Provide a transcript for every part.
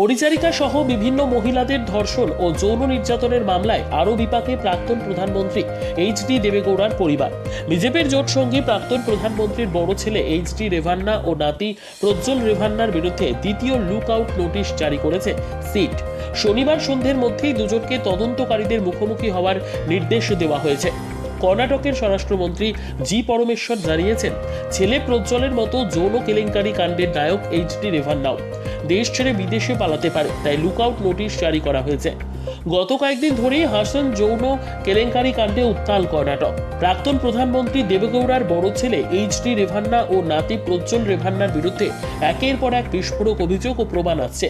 পরিচারিকা সহ বিভিন্ন মহিলাদের ধর্ষণ ও যৌন নির্যাতনের মামলায় আরও বিপাকে প্রাক্তন প্রধানমন্ত্রী এইচ ডি দেবেগৌড়ার পরিবার। বিজেপির জোট সঙ্গী প্রাক্তন প্রধানমন্ত্রীর বড় ছেলে এইচ ডি রেভান্না ও নাতি প্রজ্জ্বল রেভান্নার বিরুদ্ধে দ্বিতীয় লুক আউট নোটিশ জারি করেছে সিট। শনিবার সন্ধ্যের মধ্যেই দুজনকে তদন্তকারীদের মুখোমুখি হওয়ার নির্দেশ দেওয়া হয়েছে। কর্ণাটকের স্বরাষ্ট্রমন্ত্রী জি পরমেশ্বর জানিয়েছেন, ছেলে প্রজ্জ্বলের মতো যৌন কেলেঙ্কারি কাণ্ডের নায়ক এইচ ডি রেভান্নাও। দেশ ছেড়ে বিদেশে পালাতে পারে, তাই লুক আউট নোটিশ জারি করা হয়েছে। গত কয়েকদিন ধরেই হাসান যৌন কেলেঙ্কারি কাণ্ডে উত্তাল কর্ণাটক। প্রাক্তন প্রধানমন্ত্রী দেবেগৌড়ার বড় ছেলে এইচ ডি রেভান্না ও নাতি প্রজ্জ্বল রেভান্নার বিরুদ্ধে একের পর এক বিস্ফোরক অভিযোগ ও প্রমাণ আসছে।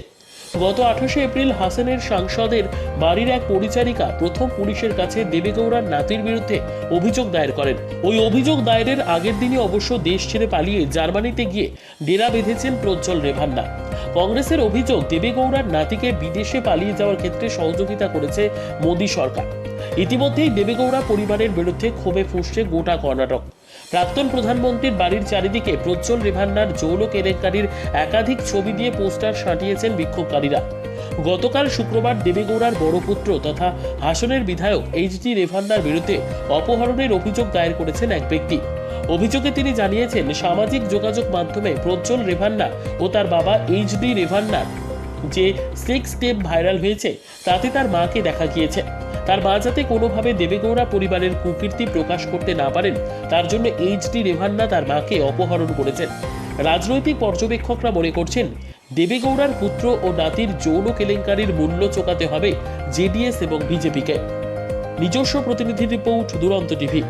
গত আঠাশে এপ্রিল হাসানের সাংসদের বাড়ির এক পরিচারিকা প্রথম পুলিশের কাছে দেবেগৌড়ার নাতির বিরুদ্ধে অভিযোগ দায়ের করেন। ওই অভিযোগ দায়েরের আগের দিনই অবশ্য দেশ ছেড়ে পালিয়ে জার্মানিতে গিয়ে ডেরা বেঁধেছেন প্রজ্জ্বল রেভান্না। কংগ্রেসের অভিযোগ, দেবেগৌড়ার নাতিকে বিদেশে পালিয়ে যাওয়ার ক্ষেত্রে সহযোগিতা করেছে মোদী সরকার। ইতিমধ্যেই দেবেগৌড়া পরিবারের বিরুদ্ধে ক্ষোভে ফুঁসছে গোটা কর্ণাটক। প্রাক্তন প্রধানমন্ত্রীর বাড়ির চারিদিকে প্রজ্জ্বল রেভান্নার যৌন কেলেঙ্কারির একাধিক ছবি দিয়ে পোস্টার সাঁটিয়েছেন বিক্ষোভকারীরা। গতকাল শুক্রবার দেবেগৌড়ার বড় পুত্র তথা হাসনের বিধায়ক এইচ ডি রেভান্নার বিরুদ্ধে অপহরণের অভিযোগ দায়ের করেছেন এক ব্যক্তি। অভিযোগে তিনি জানিয়েছেন, সামাজিক যোগাযোগ মাধ্যমে প্রজ্জ্বল রেভান্না ও তার বাবা এইচ ডি রেভান্নার যে সেক্স টেপ ভাইরাল হয়েছে, তাতে তার মাকে দেখা গিয়েছে। তার মা যাতে কোনোভাবে দেবেগৌড়া পরিবারের কুকীর্তি প্রকাশ করতে না পারেন, তার জন্য এইচ ডি রেভান্না তার মাকে অপহরণ করেছেন। রাজনৈতিক পর্যবেক্ষকরা মনে করছেন, দেবেগৌড়ার পুত্র ও নাতির যৌন কেলেঙ্কারির মূল্য চোকাতে হবে জেডিএস এবং বিজেপিকে। নিজস্ব প্রতিনিধি রিপোর্ট, দুরন্ত টিভি।